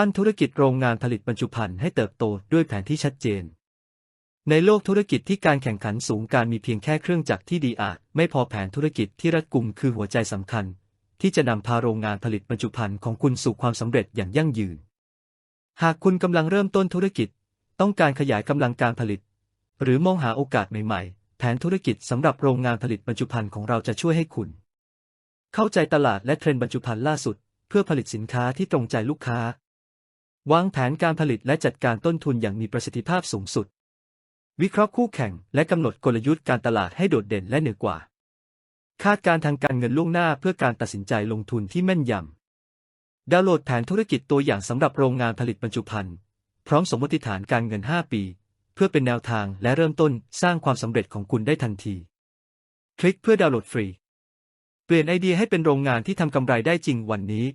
ปั้นธุรกิจโรงงานผลิตบรรจุภัณฑ์ให้เติบโตด้วยแผนที่ชัดเจน ในโลกธุรกิจที่การแข่งขันสูงการมีเพียงแค่เครื่องจักรที่ดีอาจ ไม่พอแผนธุรกิจที่รัดกุมคือหัวใจสำคัญ ที่จะนำพาโรงงานผลิตบรรจุภัณฑ์ของคุณสู่ความสำเร็จอย่างยั่งยืน หากคุณกำลังเริ่มต้นธุรกิจ ต้องการขยายกำลังการผลิต หรือมองหาโอกาสใหม่ๆ แผนธุรกิจสำหรับโรงงานผลิตบรรจุภัณฑ์ของเราจะช่วยให้คุณ เข้าใจตลาดและเทรนด์บรรจุภัณฑ์ล่าสุดเพื่อผลิตสินค้าที่ตรงใจลูกค้า วางแผนการผลิตและจัดการต้นทุนอย่างมีประสิทธิภาพสูงสุด วิเคราะห์คู่แข่งและกำหนดกลยุทธ์การตลาดให้โดดเด่นและเหนือกว่า คาดการณ์ทางการเงินล่วงหน้าเพื่อการตัดสินใจลงทุนที่แม่นยำ ดาวน์โหลดแผนธุรกิจตัวอย่างสำหรับโรงงานผลิตบรรจุภัณฑ์พร้อมสมมติฐานการเงิน 5 ปี เพื่อเป็นแนวทางและเริ่มต้นสร้างความสำเร็จของคุณได้ทันที คลิกเพื่อดาวน์โหลดฟรี เปลี่ยนไอเดียให้เป็นโรงงานที่ทำกำไรได้จริงวันนี้